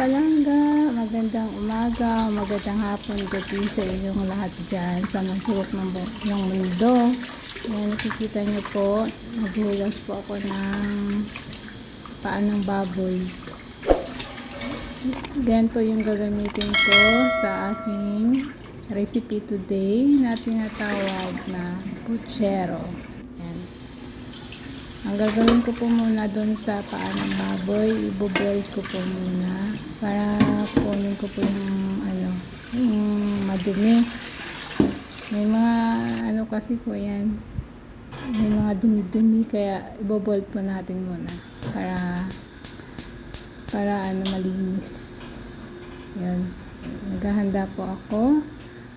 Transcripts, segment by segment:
palangga, magandang umaga, magandang hapon, gabi sa inyong lahat dyan sa masulok ng, ng mundo. Yan, nakikita nyo po, naghulas po ako ng paan ng baboy. Ganito yung gagamitin ko sa aking recipe today na tinatawag na puchero. Ang gagawin ko po muna doon sa paan ng baboy, iboboil ko po muna para kunin ko po yung ano, yung madumi. May mga ano kasi po yan, may mga dumi-dumi kaya iboboil po natin muna para para ano malinis. Yan. Naghahanda po ako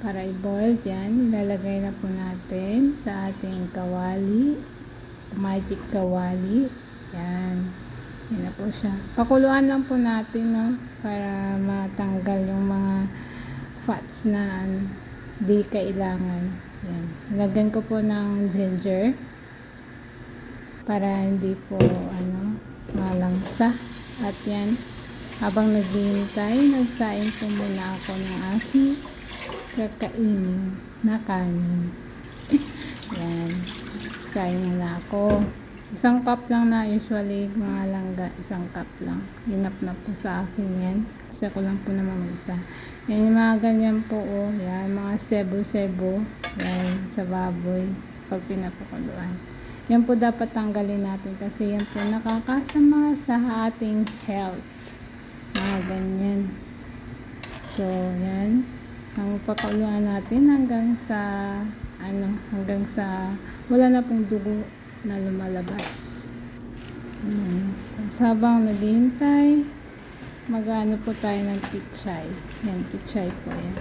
para i-boil yan. Ilalagay na po natin sa ating kawali magic kawali. Yan. Yan na po siya. Pakuluan lang po natin, no? Para matanggal yung mga fats na ano, di kailangan. Yan. Lagyan ko po ng ginger para hindi po ano malangsa. At yan, habang naghihintay, nagsain po muna ako ng aking kakainin na kanin. yan. Kain na ako. Isang cup lang na usually mga langga. Isang cup lang. Enough na po sa akin yan. Kasi ako lang po naman mag-isa. Yan yung mga ganyan po oh. Yan, mga sebo-sebo. Yan, sa baboy. Pag pinapakuluan. Yan po dapat tanggalin natin kasi yan po nakakasama sa ating health. Mga ganyan. So, yan. Ang pakuluan natin hanggang sa ano, hanggang sa wala na pong dugo na lumalabas. Hmm. Tapos habang naghihintay, mag-ano po tayo ng pichay. Yan, pichay po yan.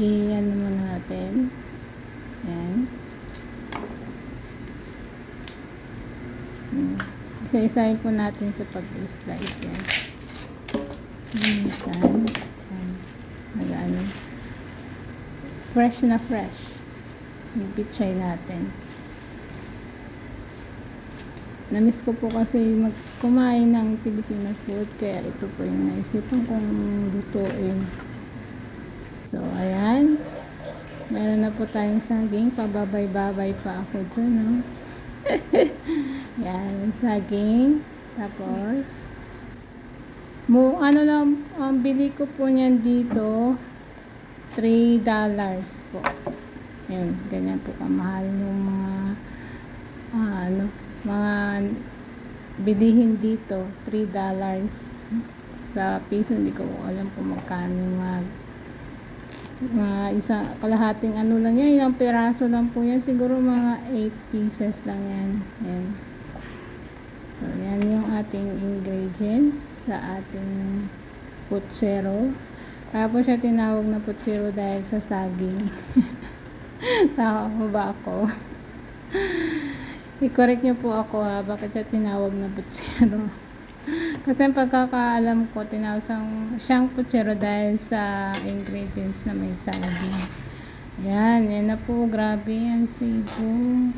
I-ano muna natin. Yan. Isa-isahin po natin sa yan. Minsan. Nag-ano. Fresh na fresh. Pichay natin. Namiss ko po kasi mag kumain ng Filipino food kaya ito po yung naisipan kong lutuin. So, ayan. Meron na po tayong saging. Pababay-babay pa ako dyan, no? Yan, may saging. Tapos, mo, ano lang, ang bili ko po niyan dito, 3 dollars po. Yun, ganyan po kamahal yung mga ah, ano, mga bilihin dito, 3 dollars sa piso, hindi ko alam kung magkano mga mga isa, kalahating ano lang yan, ilang peraso lang po yan, siguro mga 8 pieces lang yan. Yan. So, yan yung ating ingredients sa ating putsero. Po siya tinawag na putsero dahil sa saging. Tama po ba ako? I-correct niyo po ako ha, bakit siya tinawag na putsero. Kasi pagkakaalam ko, tinawag siyang, siyang putsero dahil sa ingredients na may saging. Yan, yan na po, grabe yan, sibo.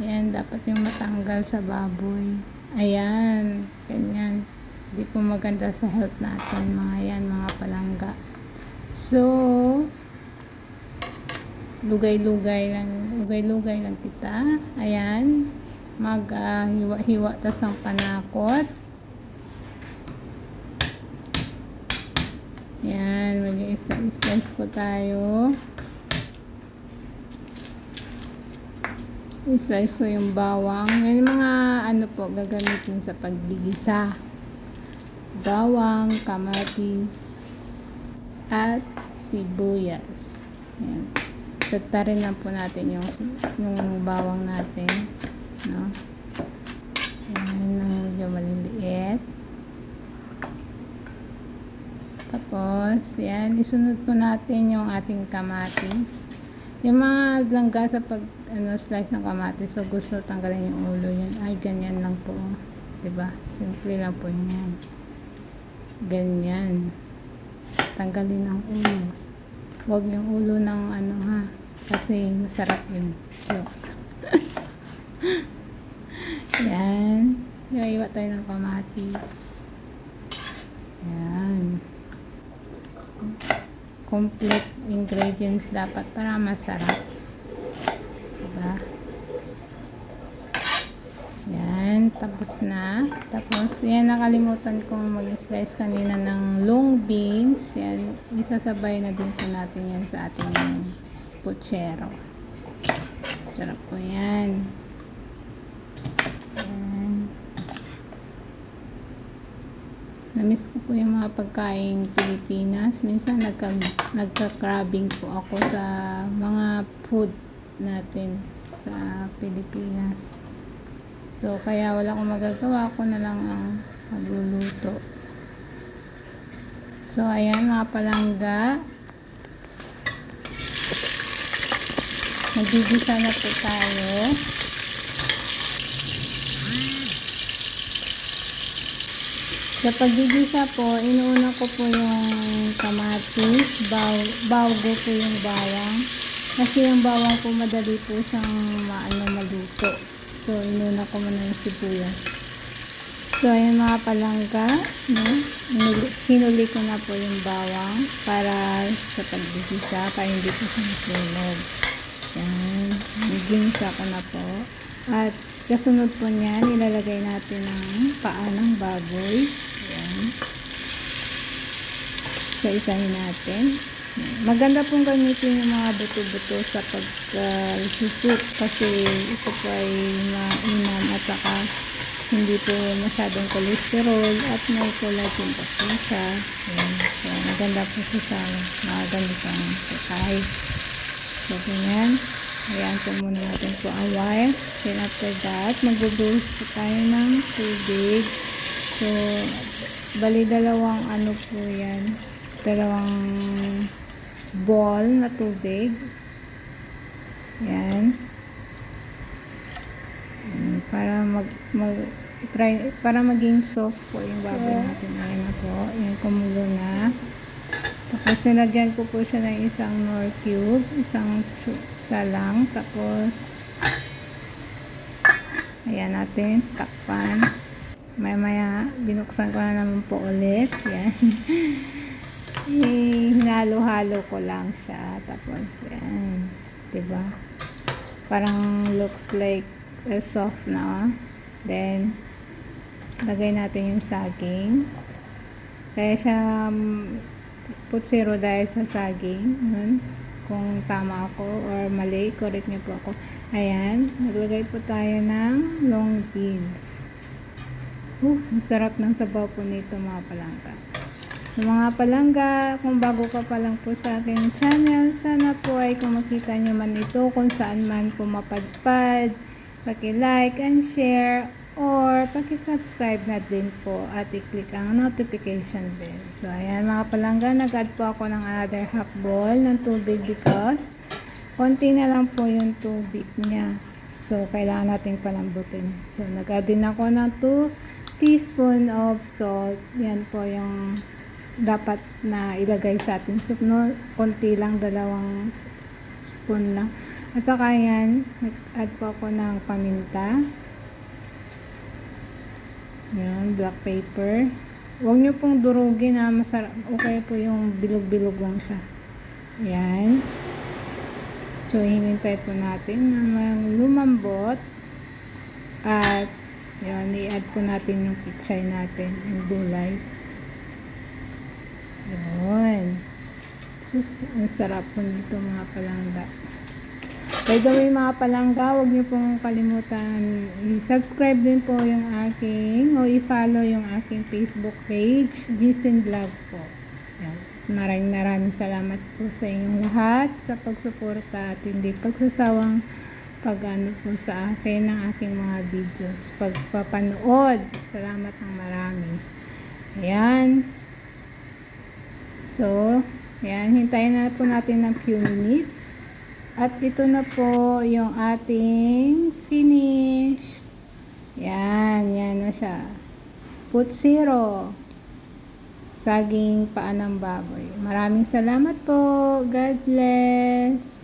Yan, dapat yung matanggal sa baboy. Ayan, ganyan. Hindi po maganda sa health natin, mga yan, mga palangga. So, lugay-lugay lang, lugay-lugay lang kita. Ayan, mag ah, hiwa-hiwa tas ang panakot. Ayan, mag-slice po tayo. I-slice ko yung bawang. Yan mga ano po gagamitin sa paggigisa. Bawang, kamatis, at sibuyas. Yan. Tatarin lang po natin yung, yung bawang natin. No? Yan, ng medyo maliliit. Tapos, yan, isunod po natin yung ating kamatis. Yung mga langga sa pag ano, slice ng kamatis, pag gusto tanggalin yung ulo, yun, ay ganyan lang po. 'Di ba Simple lang po yan. Ganyan. Tanggalin ang ulo. Huwag yung ulo ng ano ha. Kasi masarap yun. Joke. Yan. Iwa tayo ng kamatis. Yan. Complete ingredients dapat para masarap. Diba? Yan, tapos na. Tapos, yan, nakalimutan kong mag-slice kanina ng long beans. Yan, isasabay na din po natin yan sa ating puchero. Sarap po yan. Yan. Namiss ko po yung mga pagkain Pilipinas. Minsan nagka, nagka-crabbing po ako sa mga food natin sa Pilipinas. So, kaya wala akong magagawa. Ako na lang ang magluluto. So, ayan mga palangga. Nagigisa na po tayo. Sa paggigisa po, inuuna ko po yung kamatis, baw, bawgo po yung bawang. Kasi yung bawang po madali po siyang maano maluto. So, inuna ko muna yung sibuyas. So, ayan mga palangga, no? Hinuli, ko na po yung bawang para sa paggigisa, para hindi po siya masunog. Yan. Ginisa ko na po. At kasunod po niyan, ilalagay natin ng paa ng baboy. Yan. So, isahin natin. Maganda pong gamitin yung mga buto-buto sa pag-susut kasi ito po ay mainam at saka hindi po masyadong cholesterol at may collagen pa po siya. Yan. So, maganda po siya sa mga ganitong pagkain. So, ganyan. Ayan po muna natin po ang wire. Then after that, magbubuhos po tayo ng tubig. So, bali dalawang ano po yan. Dalawang ball na tubig. Yan. Mm, Para mag, mag try, para maging soft po yung baboy natin. Ayan na po. Ayan, kumulo na. Tapos nilagyan ko po siya ng isang nor cube, isang chu- isa lang. Tapos ayan natin, takpan. Maya maya, binuksan ko na naman po ulit. Yan. Hinalo-halo ko lang siya. Tapos, yan. Diba? Parang looks like uh, soft na. Then, lagay natin yung saging. Kaya siya um, put zero dahil sa saging. Yun. Kung tama ako or mali, correct niyo po ako. Ayan, naglagay po tayo ng long beans. Uh, masarap ng sabaw po nito mga palangga. Sa mga palangga, kung bago ka pa lang po sa aking channel, sana po ay kung makita nyo man ito kung saan man po mapadpad, paki-like and share, or paki-subscribe na din po at i-click ang notification bell. So, ayan mga palangga, nag-add po ako ng another half bowl ng tubig because konti na lang po yung tubig niya. So, kailangan natin palambutin. So, nag-add din ako ng 2 teaspoon of salt. Yan po yung dapat na ilagay sa ating soup, no? Konti lang, dalawang spoon lang. At saka yan, nag-add po ako ng paminta. Yan, black pepper. Huwag nyo pong durugin na masarap. Okay po yung bilog-bilog lang siya. Yan. So, hinintay po natin na lumambot. At, yan, i-add po natin yung pichay natin, yung gulay. Yun. Sus, ang sarap po nito mga palangga. By the way mga palangga, huwag niyo pong kalimutan i-subscribe din po yung aking o i-follow yung aking Facebook page, Gisin Vlog po. Yan. Maraming maraming salamat po sa inyong lahat sa pagsuporta at hindi pagsasawang pag-ano po sa akin ng aking mga videos. Pagpapanood. Salamat ng marami. Ayan. So, yan, hintayin na po natin ng few minutes. At ito na po yung ating finish. Yan, yan na siya. Put zero. Saging paa ng baboy. Maraming salamat po. God bless.